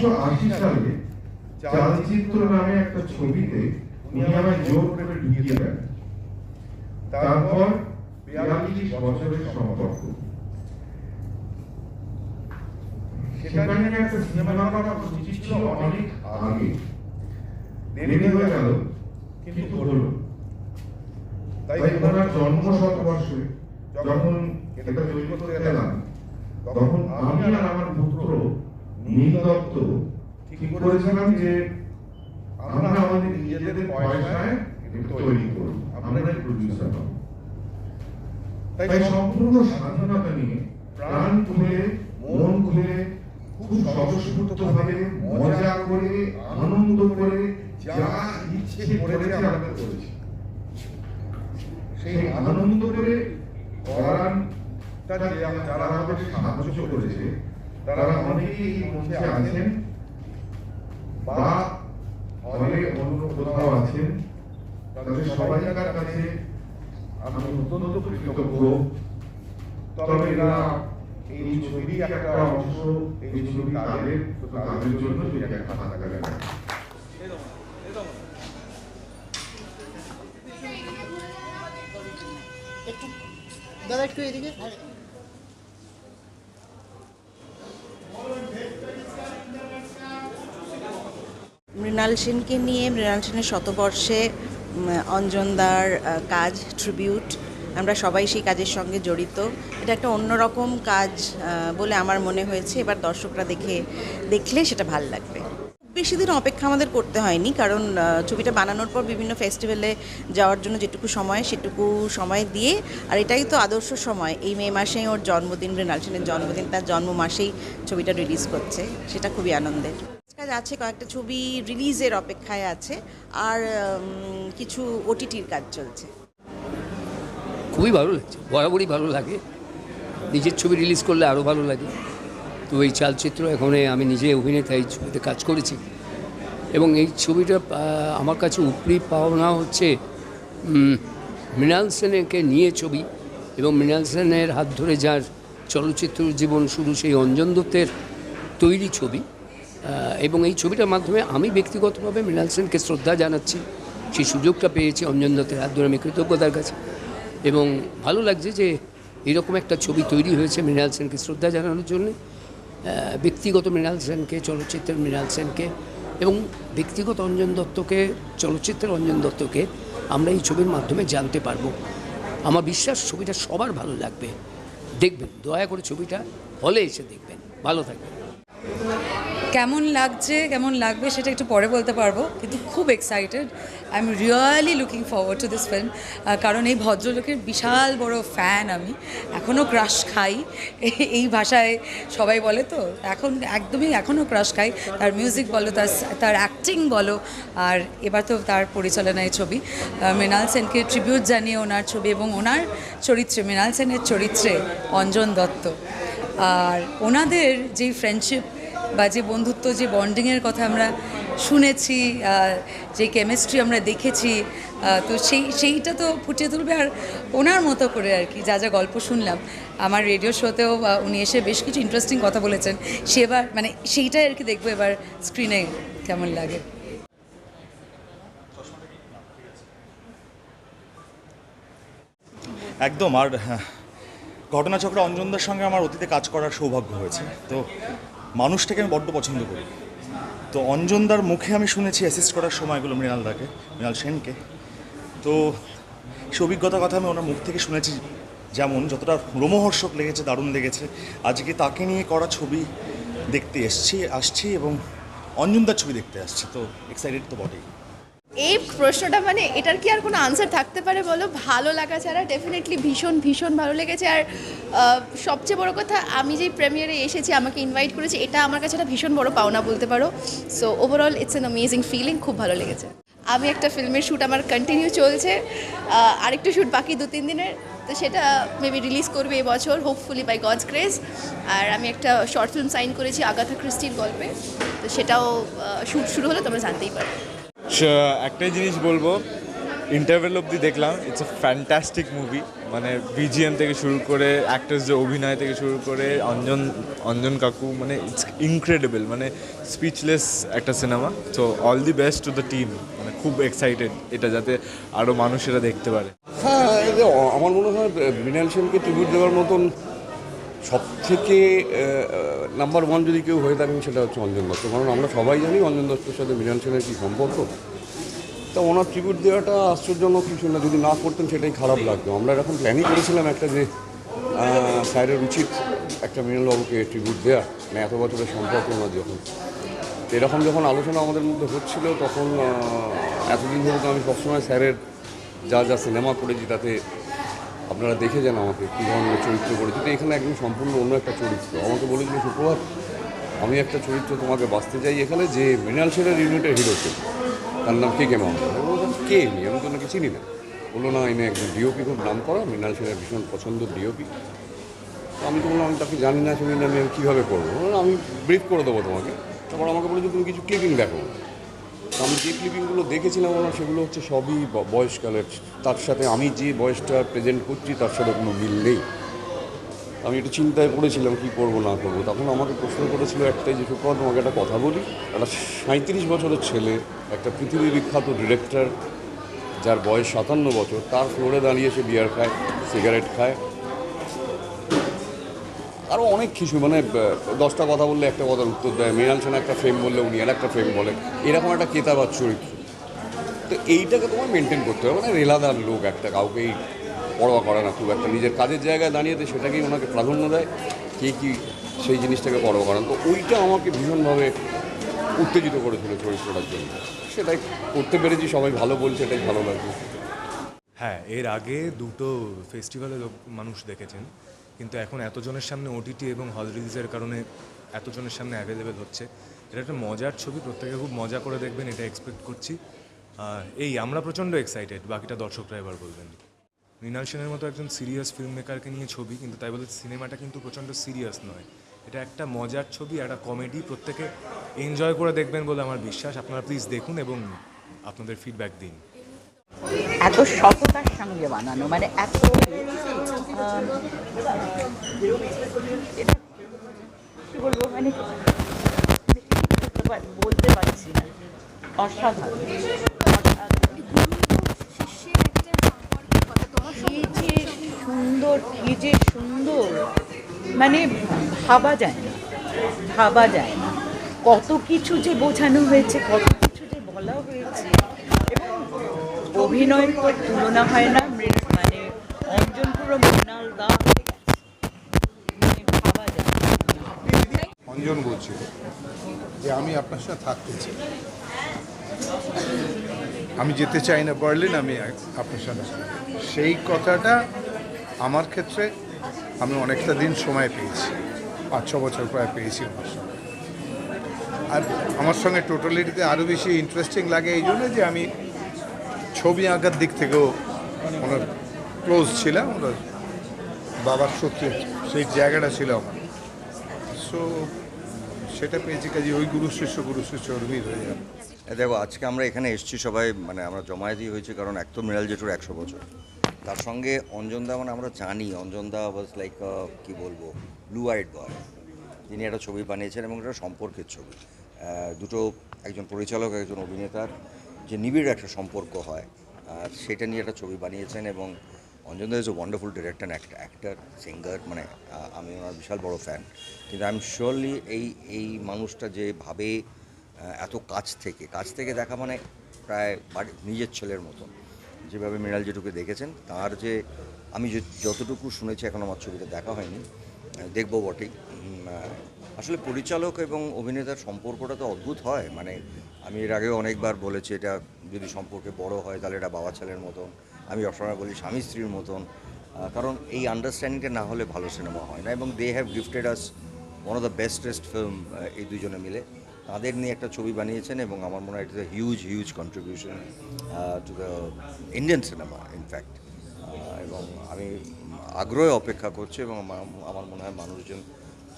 সালে চালচিত্র নামে একটা ছবিতে উনি আমায় জোর করে ঢুকিয়ে দেন। তারপর বিয়াল্লিশ বছরের সম্পর্ক। সেখানে একটা সিনেমা ছিল অনেক আগে। দেরি হয়ে গেল, কিন্তু হলো। তাই ওনার জন্ম শতবর্ষে যখন এটা তৈরি করতে গেলাম তখন আমি আর আমার পুত্র নীল দত্ত ঠিক করেছিলাম যে আমরা আমাদের নিজেদের পয়সায় তৈরি করব আমরা প্রডিউসার হব। তাই সম্পূর্ণ স্বাধীনতা নিয়ে প্রাণ খুলে মন খুলে খুব স্বতঃস্ফূর্ত ভাবে মজা করে আনন্দ করে যা ইচ্ছে করেছে আমরা করেছি। সেই আনন্দ করে করাটা যে যারা আমাদের সাহায্য করেছে তারা অনেকেই মঞ্চে আছেন বা হলে অন্য কোথাও আছেন। তাদের সবাইকার কাছে আমি অত্যন্ত কৃতজ্ঞ। তবে এরা এই ছবির একটা অংশ, এই ছবি তাদের তাদের জন্য একটা একটু, দাদা একটু এদিকে। মৃণাল সেনকে নিয়ে, মৃণাল সেনের শতবর্ষে অঞ্জনদার কাজ ট্রিবিউট আমরা সবাই সেই কাজের সঙ্গে জড়িত। এটা একটা অন্যরকম কাজ বলে আমার মনে হয়েছে। এবার দর্শকরা দেখে, দেখলে সেটা ভালো লাগবে। বেশি দিন অপেক্ষা আমাদের করতে হয়নি, কারণ ছবিটা বানানোর পর বিভিন্ন ফেস্টিভ্যালে যাওয়ার জন্য যেটুকু সময়, সেটুকু সময় দিয়ে, আর এটাই তো আদর্শ সময়। এই মে মাসেই ওর জন্মদিন, মৃণাল সেনের জন্মদিন, তার জন্ম মাসেই ছবিটা রিলিজ করছে। সেটা খুবই আনন্দের। কাজ আছে, কয়েকটা ছবি রিলিজের অপেক্ষায় আছে, আর কিছু ওটিটির কাজ চলছে। খুবই ভালো লাগছে, বরাবরই ভালো লাগে। নিজের ছবি রিলিজ করলে আরও ভালো লাগে। তো এই চালচিত্র এখন আমি নিজে অভিনেতা এই ছবিতে কাজ করেছি। এবং এই ছবিটা আমার কাছে উপরি পাওনা হচ্ছে মৃণাল সেনকে নিয়ে ছবি। এবং মৃণাল সেনের হাত ধরে যার চলচ্চিত্র জীবন শুরু সেই অঞ্জন দত্তের তৈরি ছবি। এবং এই ছবিটার মাধ্যমে আমি ব্যক্তিগতভাবে মৃণাল সেনকে শ্রদ্ধা জানাচ্ছি, সেই সুযোগটা পেয়েছি অঞ্জন দত্তের হাত ধরে আমি কৃতজ্ঞতার কাছে। এবং ভালো লাগছে যে এরকম একটা ছবি তৈরি হয়েছে মৃণাল সেনকে শ্রদ্ধা জানানোর জন্য। ব্যক্তিগত মৃণাল সেনকে, চলচ্চিত্রের মৃণাল সেনকে এবং ব্যক্তিগত অঞ্জন দত্তকে, চলচ্চিত্রের অঞ্জন দত্তকে আমরা এই ছবির মাধ্যমে জানতে পারব। আমার বিশ্বাস ছবিটা সবার ভালো লাগবে। দেখবেন, দয়া করে ছবিটা হলে এসে দেখবেন। ভালো থাকবেন। কেমন লাগছে, কেমন লাগবে সেটা একটু পরে বলতে পারব, কিন্তু খুব excited I am really looking forward to this film কারণ এই ভদ্রলোকের বিশাল বড় ফ্যান আমি। এখনও ক্রাশ খাই। এই- ভাষায় সবাই বলে তো, এখন একদমই এখনও ক্রাশ খাই। তার মিউজিক বলো, তার তার অ্যাক্টিং বলো, আর এবার তো তার পরিচালনায় ছবি। মৃণাল সেনকে ট্রিবিউট জানিয়ে ওনার ছবি এবং ওনার চরিত্রে, মৃণাল সেনের চরিত্রে অঞ্জন দত্ত। আর ওনাদের যেই ফ্রেন্ডশিপ বা যে বন্ধুত্ব যে বন্ডিংয়ের কথা আমরা শুনেছি যে কেমিস্ট্রি আমরা দেখেছি তো সেই সেইটা তো ফুটিয়ে তুলবে আর ওনার মতো করে আর কি যা যা গল্প শুনলাম। আমার রেডিও শোতেও উনি এসে বেশ কিছু ইন্টারেস্টিং কথা বলেছেন। সেবার মানে সেইটাই আর কি দেখব এবার স্ক্রিনে কেমন লাগে। একদম আর হ্যাঁ, ঘটনাচক্র অঞ্জনদার সঙ্গে আমার অতীতে কাজ করার সৌভাগ্য হয়েছে। তো মানুষটাকে আমি বড্ড পছন্দ করি। তো অঞ্জনদার মুখে আমি শুনেছি অ্যাসিস্ট করার সময়গুলো মৃণালদাকে মৃণাল সেনকে। তো সে অভিজ্ঞতার কথা আমি ওনার মুখ থেকে শুনেছি। যেমন যতটা রোমহর্ষক লেগেছে, দারুণ লেগেছে। আজকে তাকে নিয়ে করা ছবি দেখতে এসছি, আসছি এবং অঞ্জনদার ছবি দেখতে আসছি। তো এক্সাইটেড তো বটেই। এই প্রশ্নটা মানে এটার কি আর কোনো আনসার থাকতে পারে বলো? ভালো লাগা ছাড়া ডেফিনেটলি ভীষণ ভীষণ ভালো লেগেছে। আর সবচেয়ে বড় কথা, আমি যেই প্রেমিয়ারে এসেছি, আমাকে ইনভাইট করেছে, এটা আমার কাছে একটা ভীষণ বড় পাওনা বলতে পারো। So overall it's an amazing feeling খুব ভালো লেগেছে। আমি একটা ফিল্মের শ্যুট আমার কন্টিনিউ চলছে। আরেকটু শ্যুট বাকি দু, তিন দিনের, তো সেটা মেবি রিলিজ করবে এবছর হোপফুলি বাই গডস ক্রেজ আর আমি একটা শর্ট ফিল্ম সাইন করেছি আগাথা ক্রিস্টির গল্পে। তো সেটাও শ্যুট শুরু হলে তোমরা জানতেই পারবে। শ- একটাই জিনিস বলব ইন্টারভেল অবধি দেখলাম ইটস এ ফ্যান্টাস্টিক মুভি মানে বিজিএম থেকে শুরু করে অ্যাক্টার্স যে অভিনয় থেকে শুরু করে অঞ্জন অঞ্জন কাকু মানে ইটস ইনক্রেডিবল মানে স্পিচলেস একটা সিনেমা তো all the best to the team মানে খুব এক্সাইটেড এটা যাতে আরও মানুষেরা দেখতে পারে। হ্যাঁ এই যে অ- আমার মনে হয় মৃণাল সেনকে ট্রিবিউট দেওয়ার মতন সব থেকে নাম্বার ওয়ান যদি কেউ হয়ে থাকেন সেটা হচ্ছে অঞ্জন দত্ত। কারণ আমরা সবাই জানি অঞ্জন দত্তের সাথে মৃণাল সেনের কী সম্পর্ক। তা ওনার ট্রিবিউট দেওয়াটা আশ্চর্যজনক কিছু না, যদি না করতেন সেটাই খারাপ লাগতো। আমরা এরকম প্ল্যানই করেছিলাম একটা যে স্যারের উচিত একটা মৃণালবাবুকে ট্রিবিউট দেওয়া মানে এত বছরের সম্পর্ক ওনার যখন। এরকম যখন আলোচনা আমাদের মধ্যে হচ্ছিল, তখন এতদিন ধরে তো আমি সবসময় স্যারের যা যা সিনেমা করেছি তাতে আপনারা দেখে যান আমাকে কী ধরনের চরিত্র করেছি তো এখানে একদম সম্পূর্ণ অন্য একটা চরিত্র। আমাকে বলেছিল শুক্রবার আমি একটা চরিত্র তোমাকে বাঁচতে চাই এখানে যে মৃণাল সেনের ইউনিটের হিরো কে তার নাম কে কে বললাম, কে? নি আমি তো নাকি চিনি না। বলল না এনে একজন ডিওপি খুব নাম করা। মৃণাল সেনের ভীষণ পছন্দ ডিওপি তো আমি তো বললাম আমি তাকে জানি না শুনি না আমি কীভাবে করব? আমি ব্রিফ করে দেবো তোমাকে। তারপর আমাকে বলেছে তুমি কিছু ক্লিপিং দেখো। আমি যে ক্লিপিংগুলো দেখেছিলাম ওনার সেগুলো হচ্ছে সবই বয়সকালের তার সাথে আমি যে বয়সটা প্রেজেন্ট করছি, তার সাথে কোনো মিল নেই। আমি একটু চিন্তায় পড়েছিলাম, কী করব, না করব। তখন আমাকে প্রশ্ন করেছিল একটাই যে, সুপ্রভাত, তোমাকে একটা কথা বলি। একটা সাঁত্রিশ বছরের ছেলে, একটা পৃথিবী বিখ্যাত ডিরেক্টর যার বয়স সাতান্ন বছর, তার ফ্লোরে দাঁড়িয়ে সে বিয়ার খায় সিগারেট খায়। আরও অনেক কিছু মানে দশটা কথা বললে একটা কথার উত্তর দেয়, মৃণাল সেন একটা ফ্রেম বললে, উনি আর একটা ফ্রেম বলে। এরকম একটা কেতাবার চরিত্র। তো এইটাকে তোমার মেনটেন করতে হবে মানে রেলাদার লোক একটা, কাউকেই পরোয়া করে না, খুব একটা। নিজের কাজের জায়গায় দাঁড়িয়েতে সেটাকেই ওনাকে প্রাধান্য দেয়, কে কী সেই জিনিসটাকে পরোয়া করেন তো ওইটা আমাকে ভীষণভাবে উত্তেজিত করেছিল চরিত্রটার জন্য। সেটাই করতে পেরেছি, সবাই ভালো বলছে, এটাই ভালো লাগছে। হ্যাঁ এর আগে দুটো ফেস্টিভ্যালে মানুষ দেখেছেন। কিন্তু এখন এতজনের সামনে ওটিটি এবং হল রিলিজের কারণে এতজনের সামনে অ্যাভেলেবেল হচ্ছে। এটা একটা মজার ছবি, প্রত্যেকে খুব মজা করে দেখবেন, এটা এক্সপেক্ট করছি। এই, আমরা প্রচণ্ড এক্সাইটেড বাকিটা দর্শকরা এবার বলবেন। মৃণাল সেনের মতো একজন সিরিয়াস ফিল্ম মেকারকে নিয়ে ছবি, কিন্তু তাই বলে সিনেমাটা কিন্তু প্রচণ্ড সিরিয়াস নয়। এটা একটা মজার ছবি একটা কমেডি প্রত্যেকে এনজয় করে দেখবেন বলে আমার বিশ্বাস। আপনারা প্লিজ দেখুন এবং আপনাদের ফিডব্যাক দিন। এত সততার সঙ্গে বানানো মানে এত বলতে পারছি না। অসাধারণ সুন্দর কি যে সুন্দর মানে ভাবা যায় না ভাবা যায় না কত কিছু যে বোঝানো হয়েছে কত কিছু যে বলা হয়েছে এবং অভিনয়ের তো তুলনা হয় না অঞ্জন বলছিল যে আমি আপনার সাথে থাকতে চাই। আমি যেতে চাই না বার্লিন আমি আপনার সাথে সেই কথাটা আমার ক্ষেত্রে আমি অনেকটা দিন সময় পেয়েছি, পাঁচ, ছ বছর প্রায় পেয়েছি আমার সঙ্গে আর আমার সঙ্গে টোটালিটিতে আরও বেশি ইন্টারেস্টিং লাগে এই জন্য যে আমি ছবি আঁকার দিক থেকেও ওনার ক্লোজ ছিলাম বাবার সত্যি সেই জায়গাটা ছিল আমার সো সেটা পেয়েছি কাজে ওই গুরু শিষ্য গুরু শিষ্য ওরকমই হয়ে যাবে দেখো, আজকে আমরা এখানে এসেছি সবাই মানে আমরা জমায়েতই হয়েছে, কারণ এক তো মৃণাল জেঠুর একশো বছর। তার সঙ্গে অঞ্জনদা মানে আমরা জানি, অঞ্জনদা ওয়াজ লাইক কি বলব ব্লু আইড বয় তিনি একটা ছবি বানিয়েছেন এবং এটা সম্পর্কের ছবি। দুটো একজন পরিচালক, একজন অভিনেতার যে নিবিড় একটা সম্পর্ক হয় সেটা নিয়ে একটা ছবি বানিয়েছেন এবং অঞ্জনদা is a wonderful director act actor singer মানে আমি ওনার বিশাল বড় ফ্যান কিন্তু আই এম শিওরলি এই এই মানুষটা যেভাবে এত কাছ থেকে কাছ থেকে দেখা মানে প্রায় বাড়ি, নিজের ছেলের মতন যেভাবে মৃণাল যেটুকু দেখেছেন, তার যে, আমি যতটুকু শুনেছি এখন আমার ছবিটা দেখা হয়নি দেখব বটেই। আসলে পরিচালক এবং অভিনেতার সম্পর্কটা তো অদ্ভুত হয় মানে আমি এর আগেও অনেকবার বলেছি, এটা যদি সম্পর্কে বড় হয় তাহলে এটা বাবা ছেলের মতন। আমি সবসময় বলি স্বামী স্ত্রীর মতন কারণ এই আন্ডারস্ট্যান্ডিংটা না হলে ভালো সিনেমা হয় না এবং they have gifted us one of the bestest film এই দুজনে মিলে। তাদের নিয়ে একটা ছবি বানিয়েছেন এবং আমার মনে হয় it is huge huge contribution to the Indian cinema in fact এবং আমি আগ্রহে অপেক্ষা করছি এবং আমার মনে হয় মানুষজন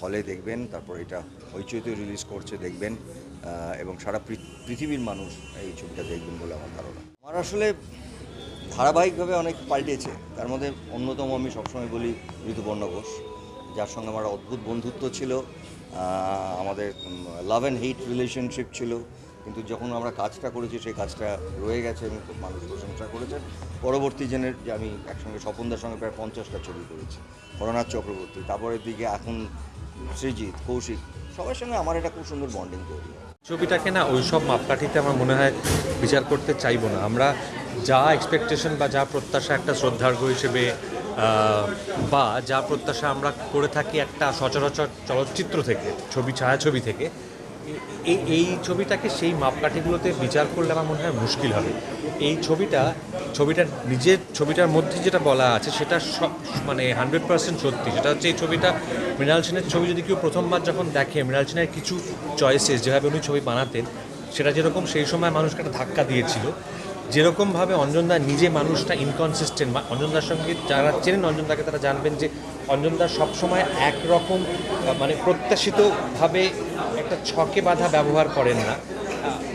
হলে দেখবেন, তারপর এটা হইচইতে রিলিজ করছে, দেখবেন এবং সারা পৃথ- পৃথিবীর মানুষ এই ছবিটা দেখবেন বলে আমার ধারণা। আমার আসলে ধারাবাহিকভাবে অনেক পাল্টেছে। তার মধ্যে অন্যতম আমি সবসময় বলি ঋতুপর্ণ ঘোষ। যার সঙ্গে আমার অদ্ভুত বন্ধুত্ব ছিল আমাদের লাভ অ্যান্ড হেইট রিলেশনশিপ ছিল। কিন্তু যখন আমরা কাজটা করেছি, সেই কাজটা রয়ে গেছে এবং খুব মানুষ প্রশংসা করেছেন। পরবর্তী জেনের যে আমি একসঙ্গে স্বপনদার সঙ্গে প্রায় পঞ্চাশটা ছবি করেছি। করোনাথ চক্রবর্তী, তারপরের দিকে এখন সৃজিৎ, কৌশিক, সবার সঙ্গে আমার একটা খুব সুন্দর বন্ডিং তৈরি ছবিটাকে না ওই সব মাপকাঠিতে আমার মনে হয় বিচার করতে চাইব না। আমরা যা এক্সপেকটেশন বা যা প্রত্যাশা একটা শ্রদ্ধার্ঘ হিসেবে বা যা প্রত্যাশা আমরা করে থাকি একটা সচরাচর চলচ্চিত্র থেকে, ছবি, ছায়াছবি থেকে এই এই ছবিটাকে সেই মাপকাঠিগুলোতে বিচার করলে আমার মনে হয় মুশকিল হবে। এই ছবিটা ছবিটার নিজের, ছবিটার মধ্যে যেটা বলা আছে সেটা সব মানে হান্ড্রেড পার্সেন্ট সত্যি। সেটা হচ্ছে এই ছবিটা, মৃণাল সেনের ছবি যদি কেউ প্রথমবার যখন দেখে, মৃণাল সেনের কিছু চয়েসেস যেভাবে উনি ছবি বানাতেন, সেটা যেরকম সেই সময় মানুষকে একটা ধাক্কা দিয়েছিল যেরকমভাবে অঞ্জনদা নিজে মানুষটা ইনকনসিস্টেন্ট বা অঞ্জনদার সঙ্গে যারা চেনেন, অঞ্জনদাকে তারা জানবেন যে অঞ্জনদা সবসময় একরকম মানে প্রত্যাশিতভাবে একটা ছকে বাধা ব্যবহার করেন না।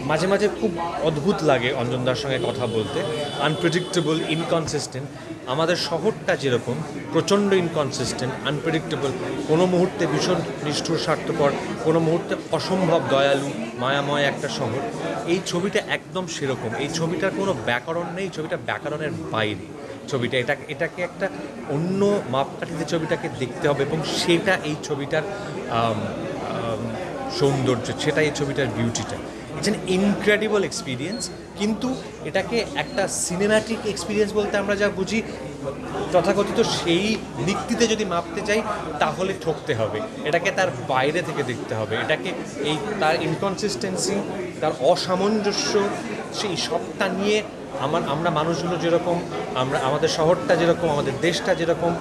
মাঝে মাঝে খুব অদ্ভুত লাগে অঞ্জনদার সঙ্গে কথা বলতে। আনপ্রেডিক্টেবল ইনকনসিস্টেন্ট আমাদের শহরটা যেরকম, প্রচণ্ড ইনকনসিস্টেন্ট আনপ্রেডিক্টেবল কোনো মুহূর্তে ভীষণ নিষ্ঠুর, স্বার্থপর, কোনো মুহূর্তে অসম্ভব দয়ালু, মায়াময় একটা শহর। এই ছবিটা একদম সেরকম। এই ছবিটার কোনো ব্যাকরণ নেই, ছবিটা ব্যাকরণের বাইরে। ছবিটা এটা এটাকে একটা অন্য মাপকাঠিতে ছবিটাকে দেখতে হবে এবং সেটা এই ছবিটার সৌন্দর্য সেটা এই ছবিটার বিউটিটা ইটস অ্যান ইনক্রেডিবল এক্সপিরিয়েন্স কিন্তু এটাকে একটা সিনেম্যাটিক এক্সপিরিয়েন্স বলতে আমরা যা বুঝি তথাকথিত সেই দিকটিতে যদি মাপতে চাই, তাহলে ঠকতে হবে। এটাকে তার বাইরে থেকে দেখতে হবে। এটাকে এই তার ইনকনসিস্টেন্সি তার অসামঞ্জস্য, সেই সবটা নিয়ে আমার, আমরা মানুষগুলো যেরকম, আমরা, আমাদের শহরটা যেরকম, আমাদের দেশটা যেরকম,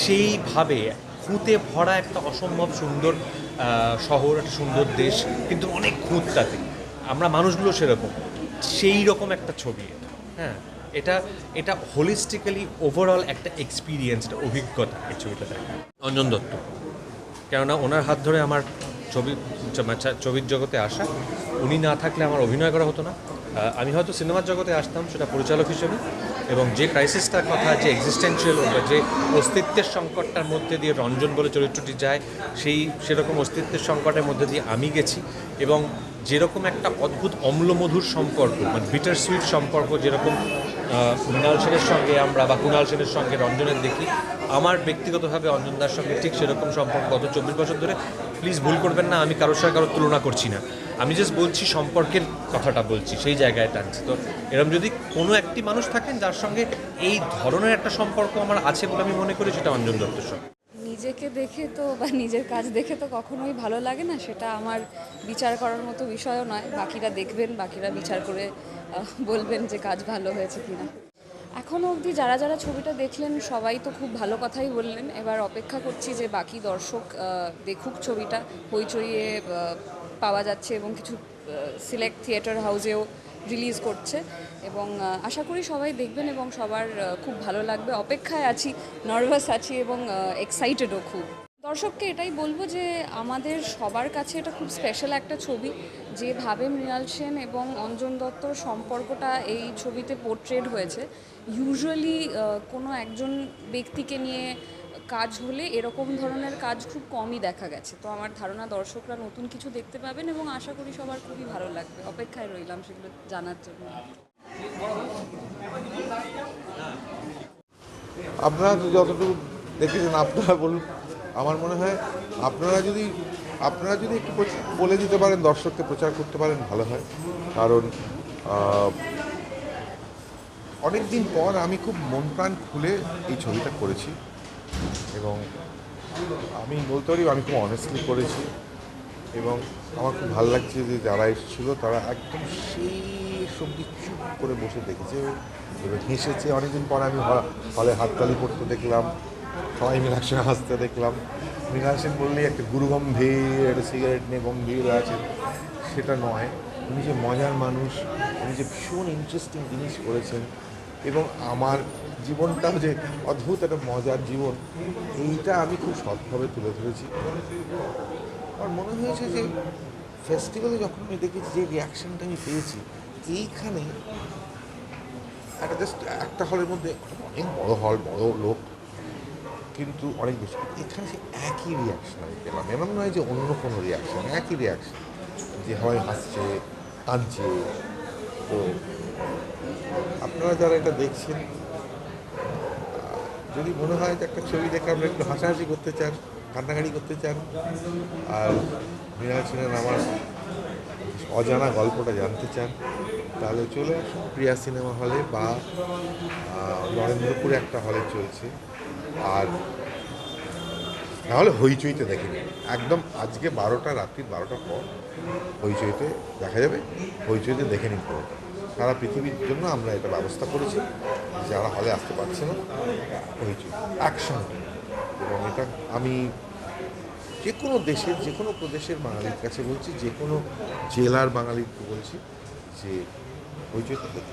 সেইভাবে খুঁতে ভরা একটা অসম্ভব সুন্দর শহর, একটা সুন্দর দেশ, কিন্তু অনেক খুঁত তাতে। আমরা মানুষগুলো সেরকম। সেই রকম একটা ছবি এটা। হ্যাঁ এটা এটা হোলিস্টিক্যালি ওভারঅল একটা এক্সপিরিয়েন্স একটা অভিজ্ঞতা এই ছবিটা দেখা। অঞ্জন দত্ত। কেননা ওনার হাত ধরে আমার ছবি ছবির জগতে আসা, উনি না থাকলে আমার অভিনয় করা হতো না। আমি হয়তো সিনেমার জগতে আসতাম, সেটা পরিচালক হিসেবে। এবং যে ক্রাইসিসটার কথা, যে এক্সিস্টেন্সিয়াল বা যে অস্তিত্বের সংকটটার মধ্যে দিয়ে রঞ্জন বলে চরিত্রটি যায়, সেই, সেরকম অস্তিত্বের সংকটের মধ্যে দিয়ে আমি গেছি। এবং যেরকম একটা অদ্ভুত অম্লমধুর সম্পর্ক মানে বিটার সুইট সম্পর্ক যেরকম মৃণাল সেনের সঙ্গে আমরা বা কুণাল সেনের সঙ্গে রঞ্জনের দেখি, আমার ব্যক্তিগতভাবে অঞ্জনদার সঙ্গে ঠিক সেরকম সম্পর্ক গত চব্বিশ বছর ধরে। প্লিজ ভুল করবেন না, আমি কারোর সঙ্গে কারোর তুলনা করছি না। আমি জাস্ট বলছি সম্পর্কের কথাটা বলছি, সেই জায়গায় টানছি। তো এরকম যদি কোনো একটি মানুষ থাকেন, যার সঙ্গে এই ধরনের একটা সম্পর্ক আমার আছে বলে আমি মনে করি, সেটা অঞ্জন দত্তের সঙ্গে। নিজেকে দেখে তো বা নিজের কাজ দেখে তো কখনোই ভালো লাগে না, সেটা আমার বিচার করার মতো বিষয়ও নয়। বাকিরা দেখবেন, বাকিরা বিচার করে বলবেন যে কাজ ভালো হয়েছে কিনা। এখনও অবধি যারা যারা ছবিটা দেখলেন, সবাই তো খুব ভালো কথাই বললেন। এবার অপেক্ষা করছি যে বাকি দর্শক দেখুক ছবিটা। হইচইয়ে পাওয়া যাচ্ছে এবং কিছু সিলেক্ট থিয়েটার হাউসেও রিলিজ করছে এবং আশা করি সবাই দেখবেন এবং সবার খুব ভালো লাগবে। অপেক্ষায় আছি নার্ভাস আছি এবং এক্সাইটেডও খুব। দর্শককে এটাই বলব যে, আমাদের সবার কাছে এটা খুব স্পেশাল একটা ছবি। যেভাবে মৃণাল সেন এবং অঞ্জন দত্তর সম্পর্কটা এই ছবিতে পোর্ট্রেড হয়েছে। ইউজুয়ালি কোনো একজন ব্যক্তিকে নিয়ে কাজ হলে এরকম ধরনের কাজ খুব কমই দেখা গেছে। তো আমার ধারণা দর্শকরা নতুন কিছু দেখতে পাবেন এবং আশা করি সবার খুবই ভালো লাগবে। অপেক্ষায় রইলাম সেগুলো জানার জন্য। আপনারা যতটুকু দেখেছেন, আপনারা বলুন, আমার মনে হয় আপনারা যদি আপনারা যদি একটু বলে দিতে পারেন, দর্শককে প্রচার করতে পারেন, ভালো হয়। কারণ অনেক দিন পর আমি খুব মন প্রাণ খুলে এই ছবিটা করেছি। এবং আমি বলতে পারি, আমি খুব অনেস্টলি করেছি এবং আমার খুব ভালো লাগছে যে যারা এসেছিল, তারা একদম সেই সবজি চুপ করে বসে দেখেছে এবং হেসেছে। অনেকদিন পর আমি হলে হাততালি পড়তে দেখলাম, সবাই একসঙ্গে হাসতে দেখলাম। সেন বললেই একটা গুরু গম্ভীর একটা সিগারেট নিয়ে গম্ভীর আছে, সেটা নয়। উনি যে মজার মানুষ, উনি যে ভীষণ ইন্টারেস্টিং জিনিস করেছেন এবং আমার জীবনটাও যে অদ্ভুত একটা মজার জীবন, এইটা আমি খুব সৎভাবে তুলে ধরেছি। আমার মনে হয়েছে যে ফেস্টিভ্যালে যখন আমি দেখেছি যে রিয়াকশানটা আমি পেয়েছি, এইখানে একটা জাস্ট একটা হলের মধ্যে অনেক বড় হল বড় লোক, কিন্তু অনেক বেশি। এখানে সে একই রিয়াকশান আমি পেলাম। এমন নয় যে অন্য কোনো রিয়াকশান একই রিয়াকশন যে হয় হাসছে, কাঁদছে, তো আপনারা যারা এটা দেখছেন, যদি মনে হয় যে একটা ছবি দেখে আমরা একটু হাসাহাসি করতে চান, কান্নাকাটি করতে চান, আর মৃণাল সেনের আমার অজানা গল্পটা জানতে চান, তাহলে চলে আসুন প্রিয়া সিনেমা হলে বা নরেন্দ্রপুরে একটা হলে চলছে। আর নাহলে হইচইতে দেখে নিন। একদম আজকে বারোটা, রাত্রির বারোটার পর হইচইতে দেখা যাবে। হইচইতে দেখে নিন পুরোটা। সারা পৃথিবীর জন্য আমরা এটা ব্যবস্থা করেছি, যারা হলে আসতে পারছে না, হয়েছে। একসঙ্গে। এবং এটা আমি যে কোনো দেশের, যে কোনো প্রদেশের বাঙালির কাছে বলছি, যে কোনো জেলার বাঙালিকে বলছি যে দেখুন